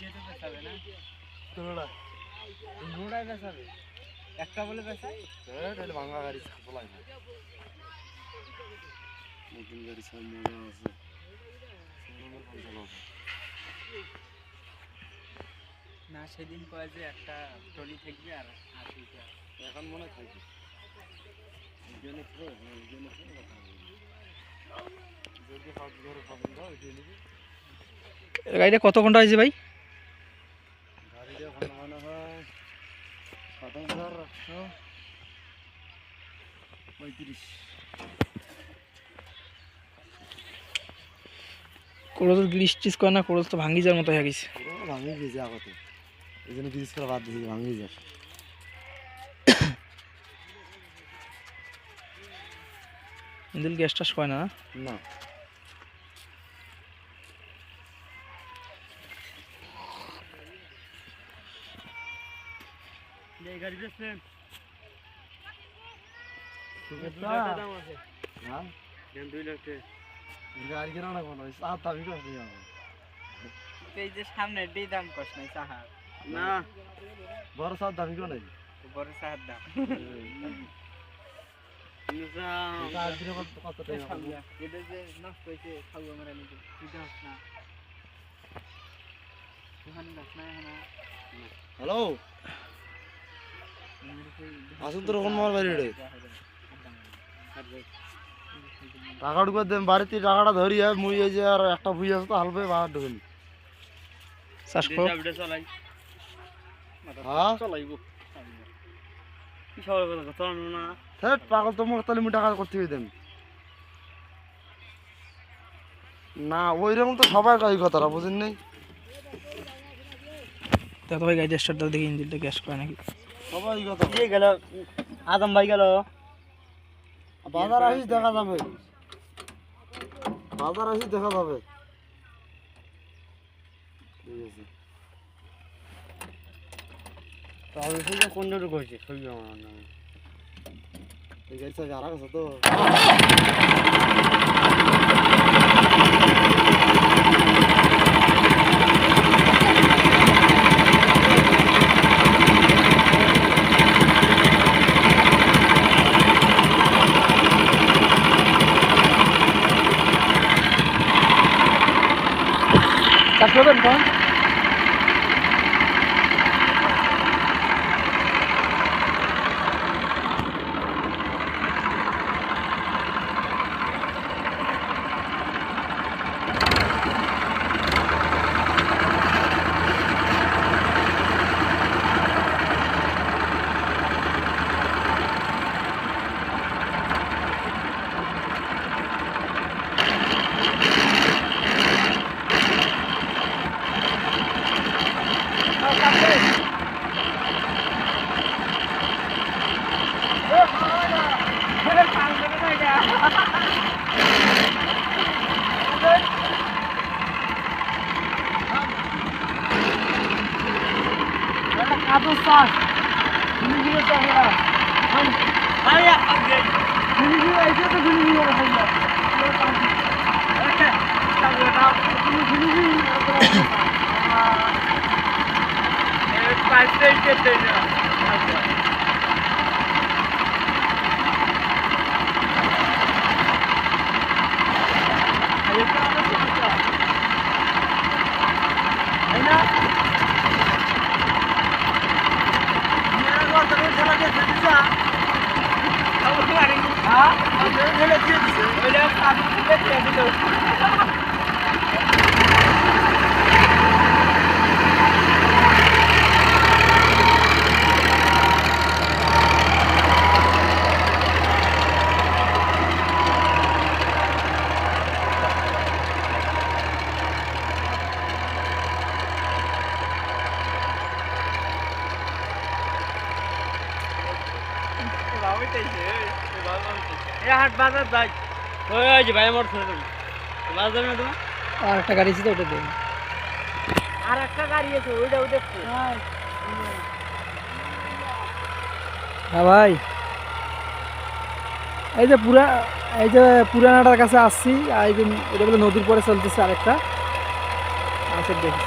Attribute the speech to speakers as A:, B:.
A: যেতে না। ঘোড়ায় বেচাবে একটা বলে
B: তাহলে ভাঙা গাড়ি নতুন গাড়ি মজা আছে।
A: না সেদিন কয় যে একটা টলি থাকবে আর
B: এখন মনে থাকবে। হয়
C: গাড়িটা কত ঘণ্টা হয়েছে ভাই
B: গাড়িটা ভালো মনে হয় সাতাশ হাজার একশো পঁয়ত্রিশ।
C: কোড়ো তো গ্রিস টিস করে না কোড়ো তো ভাঙ্গি যাওয়ার মতো হয়ে গেছে।
B: ভাঙে গেছে আগতে। এই জন্য গ্রিস করে বাদ দিয়েছি ভাঙে যায়
C: ইন্দুল গ্যাসটা শোয় না না?
B: না।
A: এই গাড়ি বেচবেন
B: দাম
A: আছে।
B: হ্যাঁ? কেনা কোনো সাত দামি বড় সাত দামি
A: বড় দাম। হ্যাঁ
B: হ্যালো? আসুন তো রকম আমার বাড়ি টাকা ঢুকে দেন বাড়িতে টাকাটা ধরি আর মুই এই যে আর একটা ভুই আছে তো হালবে বাহার ঢুকেন
C: চাষ করো।
B: হ্যাঁ? হ্যাঁ পাগল তো মোর তাহলে মুই টাকা করতে হবে দেন। না ওই রকম তো সবাই এই কথাটা বুঝেন নাই?
C: দেখো ভাই গাড়িটা স্টার্ট দেখি ইঞ্জিনটা গ্যাস করে নাকি?
B: সবাই কথা।
A: গেল? আদম ভাই গেল।
B: বাজার আসিস দেখা যাবে। বাজার আসিস দেখা যাবে। ঠিক আছে।
A: তাহলে শুধু কোন আমার নামে।
B: আছে তো।
C: চাষ করবেন Start. Gülücü de sonra. Hayır yapmak
A: değil. Gülücü
C: de ise de gülücü de
A: sonra. Evet. Gülücü de sonra. Evet. Kaçta işe dönüyor. আমার ছেলে বাজার
C: আর একটা গাড়ি ছিল ওটা দেন
A: আর একটা গাড়ি আছে ওইটা ওইটা
C: হ্যাঁ। ভাই। এই যে পুরা এই যে পুরানাটার কাছে আসছি আর এই যে এটা বলে নদীর পরে চলতেছে আরেকটা। আচ্ছা দেখি